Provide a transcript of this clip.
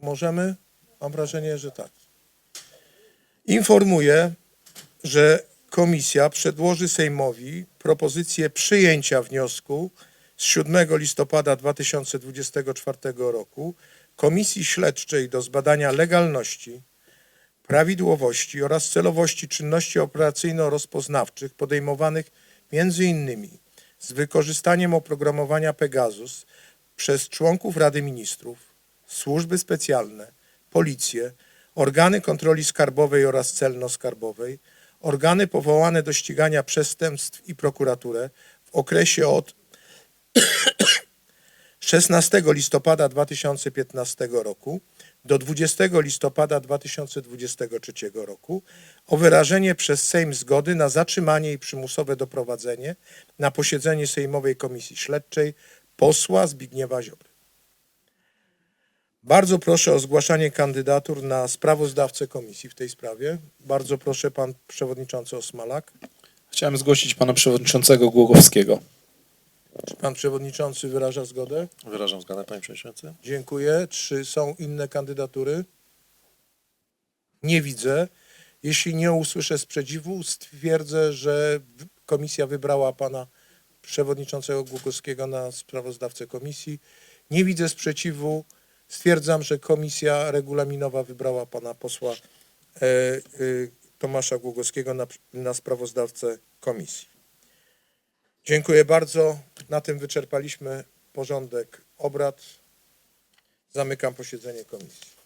Możemy? Mam wrażenie, że tak. Informuję, że komisja przedłoży Sejmowi propozycję przyjęcia wniosku z 7 listopada 2024 roku Komisji Śledczej do zbadania legalności, prawidłowości oraz celowości czynności operacyjno-rozpoznawczych podejmowanych innymi z wykorzystaniem oprogramowania Pegasus przez członków Rady Ministrów, służby specjalne, policję, organy kontroli skarbowej oraz celno-skarbowej, organy powołane do ścigania przestępstw i prokuraturę w okresie od 16 listopada 2015 roku do 20 listopada 2023 roku o wyrażenie przez Sejm zgody na zatrzymanie i przymusowe doprowadzenie na posiedzenie Sejmowej Komisji Śledczej posła Zbigniewa Ziobry. Bardzo proszę o zgłaszanie kandydatur na sprawozdawcę komisji w tej sprawie. Bardzo proszę pan przewodniczący Osmalak. Chciałem zgłosić pana przewodniczącego Głogowskiego. Czy pan przewodniczący wyraża zgodę? Wyrażam zgodę, panie przewodniczący. Dziękuję. Czy są inne kandydatury? Nie widzę. Jeśli nie usłyszę sprzeciwu, stwierdzę, że komisja wybrała pana przewodniczącego Głogowskiego na sprawozdawcę komisji. Nie widzę sprzeciwu. Stwierdzam, że komisja regulaminowa wybrała pana posła e, e, Tomasza Głogowskiego na, na sprawozdawcę komisji. Dziękuję bardzo. Na tym wyczerpaliśmy porządek obrad. Zamykam posiedzenie komisji.